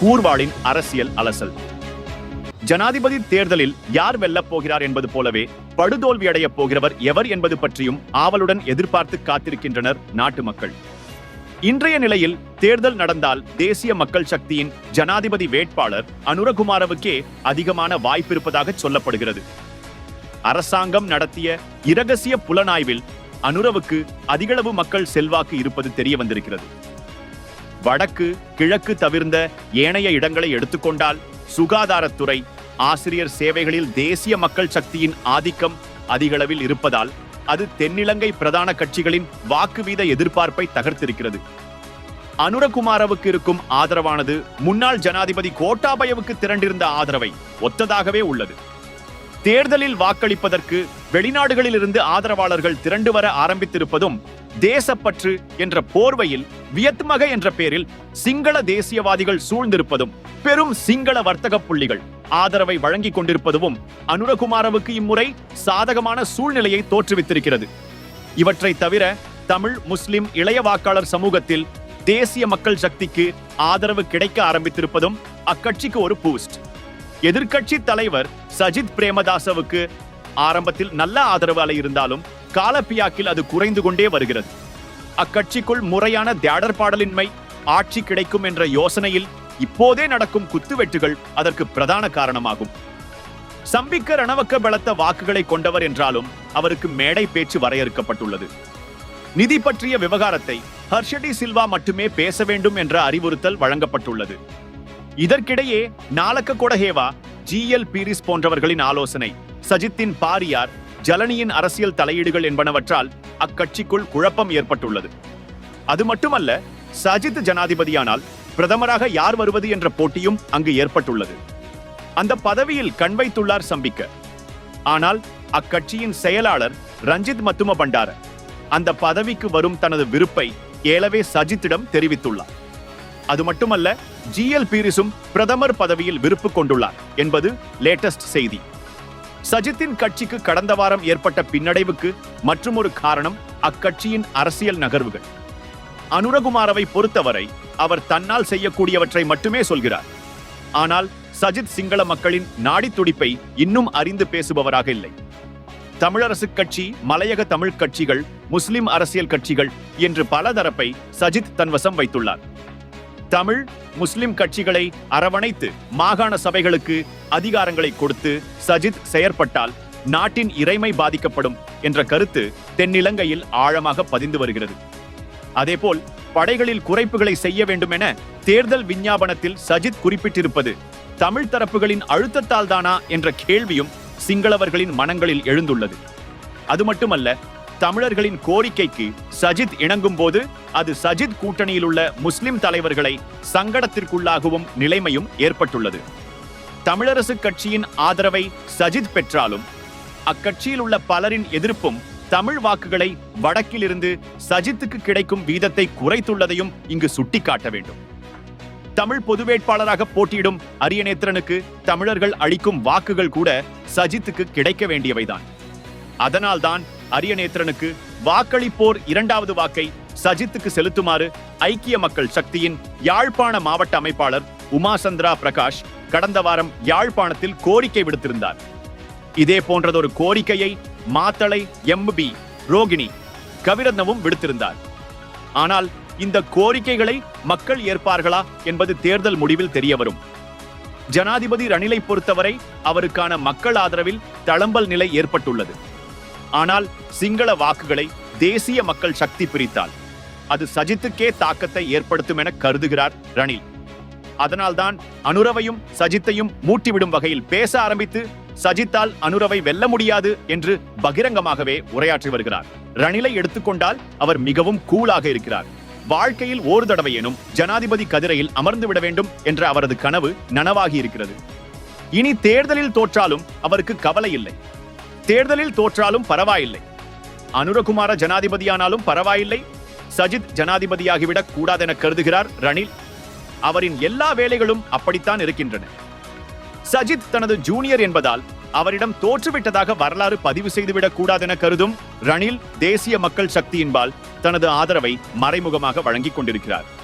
கூர்வாளின் அரசியல் அலசல். ஜனாதிபதி தேர்தலில் யார் வெல்லப் போகிறார் என்பது போலவே படுதோல்வி அடையப் போகிறவர் எவர் என்பது பற்றியும் ஆவலுடன் எதிர்பார்த்து காத்திருக்கின்றனர் நாட்டு மக்கள். இன்றைய நிலையில் தேர்தல் நடந்தால் தேசிய மக்கள் சக்தியின் ஜனாதிபதி வேட்பாளர் அனுரகுமாரவுக்கே அதிகமான வாய்ப்பிருப்பதாக சொல்லப்படுகிறது. அரசாங்கம் நடத்திய இரகசிய புலனாய்வில் அனுரவுக்கு அதிகளவு மக்கள் செல்வாக்கு இருப்பது தெரிய வந்திருக்கிறது வடக்கு கிழக்கு தவிர்ந்த ஏனைய இடங்களை எடுத்துக்கொண்டால் சுகாதாரத்துறை ஆசிரியர் சேவைகளில் தேசிய மக்கள் சக்தியின் ஆதிக்கம் அதிகளவில் இருப்பதால் அது தென்னிலங்கை பிரதான கட்சிகளின் வாக்கு வீத எதிர்பார்ப்பை தகர்த்திருக்கிறது. அனுரகுமாரவுக்கு இருக்கும் ஆதரவானது முன்னாள் ஜனாதிபதி கோட்டாபயவுக்கு திரண்டிருந்த ஆதரவை ஒத்ததாகவே உள்ளது. தேர்தலில் வாக்களிப்பதற்கு வெளிநாடுகளில் இருந்து ஆதரவாளர்கள் திரண்டு வர ஆரம்பித்திருப்பதும் தேசப்பற்று என்ற போர்வையில் வியத்மக என்ற பெயரில் சிங்கள தேசியவாதிகள் சூழ்ந்திருப்பதும் பெரும் சிங்கள வர்த்தக புள்ளிகள் ஆதரவை வழங்கிக் கொண்டிருப்பதும் அனுரகுமாரவுக்கு இம்முறை சாதகமான சூழ்நிலையை தோற்றுவித்திருக்கிறது. இவற்றை தவிர தமிழ் முஸ்லிம் இளைய வாக்காளர் சமூகத்தில் தேசிய மக்கள் சக்திக்கு ஆதரவு கிடைக்க ஆரம்பித்திருப்பதும் அக்கட்சிக்கு ஒரு பூஸ்ட். எதிர்கட்சி தலைவர் சஜித் பிரேமதாசவுக்கு ஆரம்பத்தில் நல்ல ஆதரவு அலை இருந்தாலும் காலப்பியாக்கில் அது குறைந்து கொண்டே வருகிறது. அக்கட்சிக்குள் முறையான தியாடர் பாடலின்மை ஆட்சி கிடைக்கும் என்ற யோசனையில் இப்போதே நடக்கும் குத்துவெட்டுகள் அதற்கு பிரதான காரணமாகும். சம்பிக்க ரணவக்க பலத்த வாக்குகளை கொண்டவர் என்றாலும் அவருக்கு மேடை பேச்சு வரையறுக்கப்பட்டுள்ளது. நிதி பற்றிய விவகாரத்தை ஹர்ஷடி சில்வா மட்டுமே பேச வேண்டும் என்ற அறிவுறுத்தல் வழங்கப்பட்டுள்ளது. இதற்கிடையே நாலக்க கொடஹேவா ஜி எல் பீரிஸ் போன்றவர்களின் ஆலோசனை சஜித்தின் பாரியார் ஜலனியின் அரசியல் தலையீடுகள் என்பனவற்றால் அக்கட்சிக்குள் குழப்பம் ஏற்பட்டுள்ளது. அது மட்டுமல்ல சஜித் ஜனாதிபதியானால் பிரதமராக யார் வருவது என்ற போட்டியும் அங்கு ஏற்பட்டுள்ளது. அந்த பதவியில் கண் வைத்துள்ளார் சம்பிக்க. ஆனால் அக்கட்சியின் செயலாளர் ரஞ்சித் மத்தும பண்டார அந்த பதவிக்கு வரும் தனது விருப்பை ஏலவே சஜித்திடம் தெரிவித்துள்ளார். அது மட்டுமல்ல ஜி எல் பீரிஸும் பிரதமர் பதவியில் விருப்பு கொண்டுள்ளார் என்பது லேட்டஸ்ட் செய்தி. சஜித்தின் கட்சிக்கு கடந்த வாரம் ஏற்பட்ட பின்னடைவுக்கு மற்றுமொரு காரணம் அக்கட்சியின் அரசியல் நகர்வுகள். அனுரகுமாரவை பொறுத்தவரை அவர் தன்னால் செய்யக்கூடியவற்றை மட்டுமே சொல்கிறார். ஆனால் சஜித் சிங்கள மக்களின் நாடி துடிப்பை இன்னும் அறிந்து பேசுபவராக இல்லை. தமிழரசு கட்சி மலையக தமிழ் கட்சிகள் முஸ்லிம் அரசியல் கட்சிகள் என்று பல தரப்பை சஜித் தன்வசம் வைத்துள்ளார். தமிழ் முஸ்லிம் கட்சிகளை அரவணைத்து மாகாண சபைகளுக்கு அதிகாரங்களை கொடுத்து சஜித் செயற்பட்டால் நாட்டின் இறைமை பாதிக்கப்படும் என்ற கருத்து தென்னிலங்கையில் ஆழமாக பதிந்து வருகிறது. அதேபோல் படைகளில் குறைப்புகளை செய்ய வேண்டும் என தேர்தல் விஞ்ஞாபனத்தில் சஜித் குறிப்பிட்டிருப்பது தமிழ் தரப்புகளின் அழுத்தத்தால் தானா என்ற கேள்வியும் சிங்களவர்களின் மனங்களில் எழுந்துள்ளது. அது மட்டுமல்ல தமிழர்களின் கோரிக்கைக்கு சஜித் இணங்கும் போது அது சஜித் கூட்டணியில் உள்ள முஸ்லிம் தலைவர்களை சங்கடத்திற்குள்ளாகவும் நிலைமையும் ஏற்பட்டுள்ளது. தமிழரசு கட்சியின் ஆதரவை சஜித் பெற்றாலும் அக்கட்சியில் உள்ள பலரின் எதிர்ப்பும் தமிழ் வாக்குகளை வடக்கிலிருந்து சஜித்துக்கு கிடைக்கும் வீதத்தை குறைத்துள்ளதையும் இங்கு சுட்டிக்காட்ட வேண்டும். தமிழ் பொது வேட்பாளராக போட்டியிடும் அரியநேத்திரனுக்கு தமிழர்கள் அளிக்கும் வாக்குகள் கூட சஜித்துக்கு கிடைக்க வேண்டியவைதான். அதனால்தான் அரியநேத்திரனுக்கு வாக்களிப்போர் இரண்டாவது வாக்கை சஜித்துக்கு செலுத்துமாறு ஐக்கிய மக்கள் சக்தியின் யாழ்ப்பாண மாவட்ட அமைப்பாளர் உமாசந்திரா பிரகாஷ் கடந்த வாரம் யாழ்ப்பாணத்தில் கோரிக்கை விடுத்திருந்தார். இதே போன்றதொரு கோரிக்கையை மாத்தளை எம்பி ரோகிணி கவிரத்னவும் விடுத்திருந்தார். ஆனால் இந்த கோரிக்கைகளை மக்கள் ஏற்பார்களா என்பது தேர்தல் முடிவில் தெரியவரும். ஜனாதிபதி ரணிலை பொறுத்தவரை அவருக்கான மக்கள் ஆதரவில் தளம்பல் நிலை ஏற்பட்டுள்ளது. ஆனால் சிங்கள வாக்குகளை தேசிய மக்கள் சக்தி பிரித்தால் அது சஜித்துக்கே தாக்கத்தை ஏற்படுத்தும் என கருதுகிறார் ரணில். அதனால்தான் அனுரவையும் சஜித்தையும் மூட்டிவிடும் வகையில் பேச ஆரம்பித்து சஜித்தால் அனுரவை வெல்ல முடியாது என்று பகிரங்கமாகவே உரையாற்றி வருகிறார். ரணிலை எடுத்துக்கொண்டால் அவர் மிகவும் கூலாக இருக்கிறார். வாழ்க்கையில் ஒரு தடவையேனும் ஜனாதிபதி கதிரையில் அமர்ந்து விட வேண்டும் என்ற அவரது கனவு நனவாகி இருக்கிறது. இனி தேர்தலில் தோற்றாலும் அவருக்கு கவலை இல்லை. தேர்தலில் தோற்றாலும் பரவாயில்லை. அனுரகுமார ஜனாதிபதியானாலும் பரவாயில்லை. சஜித் ஜனாதிபதியாகிவிடக் கூடாதென கருதுகிறார் ரணில். அவரின் எல்லா வேலைகளும் அப்படித்தான் இருக்கின்றன. சஜித் தனது ஜூனியர் என்பதால் அவரிடம் தோற்றுவிட்டதாக வரலாறு பதிவு செய்துவிடக் கூடாதென கருதும் ரணில் தேசிய மக்கள் சக்தியின்பால் தனது ஆதரவை மறைமுகமாக வழங்கிக் கொண்டிருக்கிறார்.